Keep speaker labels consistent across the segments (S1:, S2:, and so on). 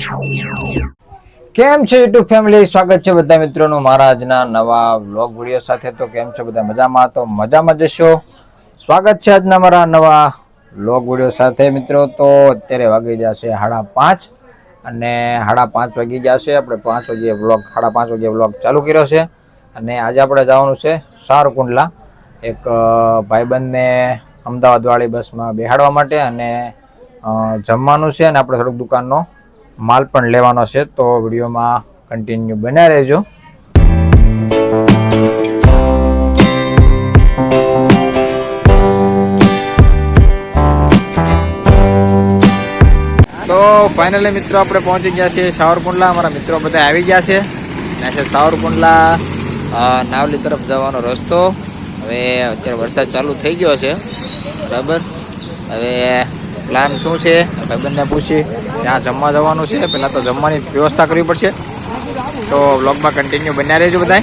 S1: કેમ છે YouTube family સ્વાગત છે બધા મિત્રોનું મારા આજના નવા વ્લોગ વીડિયો સાથે. તો કેમ છે બધા? મજામાં? તો મજામાં જશો સ્વાગત છે આજના મારા નવા વ્લોગ વીડિયો સાથે મિત્રો. તો અત્યારે વાગી છે સાડા પાંચ અને સાડા પાંચ વાગી છે. આપણે પાંચ વાગે વ્લોગ સાડા પાંચ વાગે વ્લોગ ચાલુ કર્યો છે. અને આજે આપણે જવાનું છે સારકુંડલા, એક ભાઈબંધને અમદાવાદવાળી બસમાં બેહાડવા માટે અને જમવાનું છે અને આપણે થોડુંક દુકાનનો માલ પણ લેવાનો છે, તો વિડીયોમાં કન્ટિન્યુ બન્યા રહેજો. તો ફાઇનલી મિત્રો આપણે પહોંચી ગયા છીએ સાવરકુંડલા. અમારા મિત્રો બધા આવી ગયા છે. અને છે સાવરકુંડલા નાવલી તરફ જવાનો રસ્તો. હવે અત્યારે વરસાદ ચાલુ થઈ ગયો છે. બરાબર? હવે પ્લાન શું છે? ભાઈબંધને પૂછી ત્યાં જમવા જવાનું છે. પહેલાં તો જમવાની વ્યવસ્થા કરવી પડશે. તો બ્લોગમાં કન્ટિન્યુ બન્યા રહેજો બધા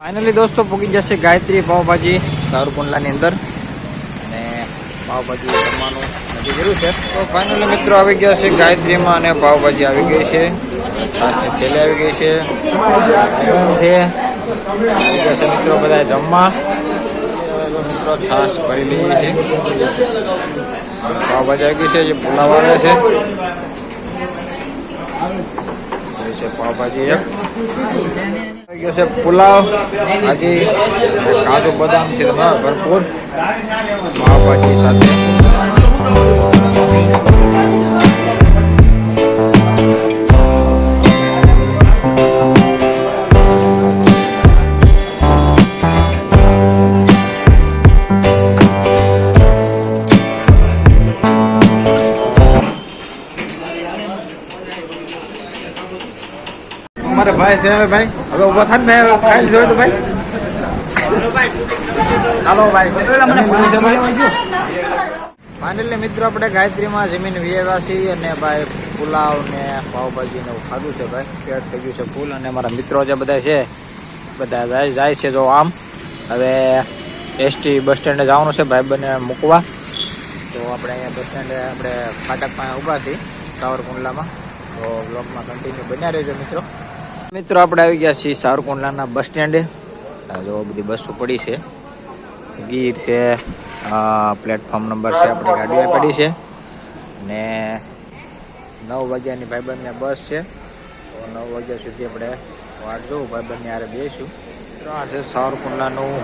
S1: ફાઇનલી દોસ્તો પૂકી જશે ગાયત્રી પાવભાજી સાવરકુંડલાની અંદર. અને પાવભાજી જમવાનું નથી જરૂર છે. તો ફાઇનલી મિત્રો આવી ગયા છે ગાયત્રીમાં અને પાવભાજી આવી ગઈ છે. છાસની થેલી આવી ગઈ છે. છે. મિત્રો બધા જમવા. મિત્રો છાસ ભરી લઈએ છે પાવભાજી આવી છે, જે પુલાવ છે. છે પાવભાજી એક. છે પુલાવ. ભાજી કાજુ બદામ છે ભરપૂર. પાવભાજી સાથે મારે ભાઈ છે હવે ભાઈ. હવે ઊભો થાય ને હવે ખાઈ લીધો તો ભાઈ. હાલો ભાઈ. છે ભાઈ? મિત્રો, આપણે ગાયત્રીમાં જમીન વિયેવાસી અને ભાઈ પુલાવ ને પાવભાજી ને એવું ખાધું છે ભાઈ. પેટ થઈ ગયું છે ફૂલ અને મારા મિત્રો જે બધા છે, બધા જાય જાય છે જો આમ. હવે એસટી બસ સ્ટેન્ડે જવાનું છે, ભાઈ બંને મૂકવા. તો આપણે અહીંયા બસ સ્ટેન્ડે આપણે ફાટક પાસે ઊભા છીએ, સાવરકુંડલામાં. તો બ્લોગમાં કન્ટિન્યુ બન્યા રહેજો મિત્રો. મિત્રો, આપણે આવી ગયા છીએ સાવરકુંડલાના બસ સ્ટેન્ડે. જો બધી બસો પડી છે. ગીર છે પ્લેટફોર્મ નંબર છે, આપણી ગાડીએ પડી છે. ને નવ વાગ્યાની ભાઈબંધને બસ છે. તો નવ વાગ્યા સુધી આપણે વાટ જોઉં, ભાઈબંધને આરે બેસીશું. મિત્રો, આ છે સાવરકુંડલાનું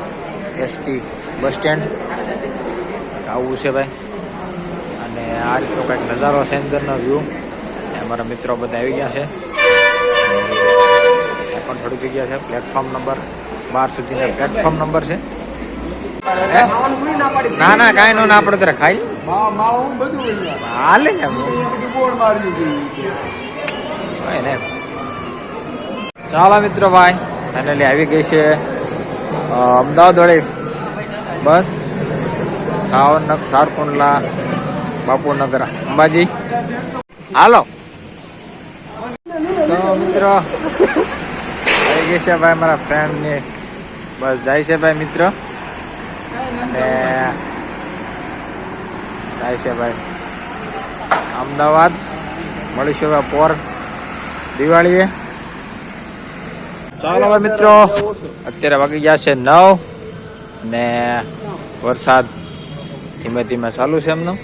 S1: એસટી બસ સ્ટેન્ડ. આવું છે ભાઈ. અને આ રીતનો કંઈક નજારો છે અંદરનો વ્યૂ અમારા મિત્રો બધા આવી ગયા છે. પણ થોડી જગ્યા છે. પ્લેટફોર્મ નંબર બાર સુધીના પ્લેટફોર્મ નંબર છે. ના ના, કાંઈ નો, ના, આપણે ત્યારે ખાઈ. હાલે ચાલો મિત્રો ભાઈ, ફાઇનલી આવી ગઈ છે અમદાવાદ વળી બસ સાવરનગર સારકુંડલા, બાપુનગર, અંબાજી. હાલો. મિત્રો આવી ગઈ છે ભાઈ, મારા ફ્રેન્ડની બસ જાય છે ભાઈ મિત્ર. અને જાય છે ભાઈ. અમદાવાદ, મળીશું ભાઈ પોર દિવાળીએ. ચાલો ભાઈ મિત્રો, અત્યારે વાગી ગયા છે નવ ને વરસાદ ધીમે ધીમે ચાલુ છે એમનું.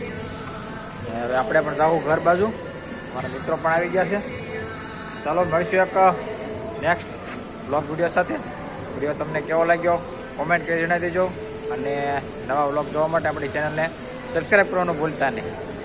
S1: ને હવે આપણે પણ જાવું ઘર બાજુ. મારા મિત્રો પણ આવી ગયા છે. ચાલો મળીશું એક નેક્સ્ટ બ્લોગ વીડિયો સાથે. વીડિયો તમને કેવો લાગ્યો? કોમેન્ટ કરી જણાવી દેજો. અને નવા વ્લોગ જોવા માટે આપણી ચેનલને સબસ્ક્રાઈબ કરવાનું ભૂલતા નહીં.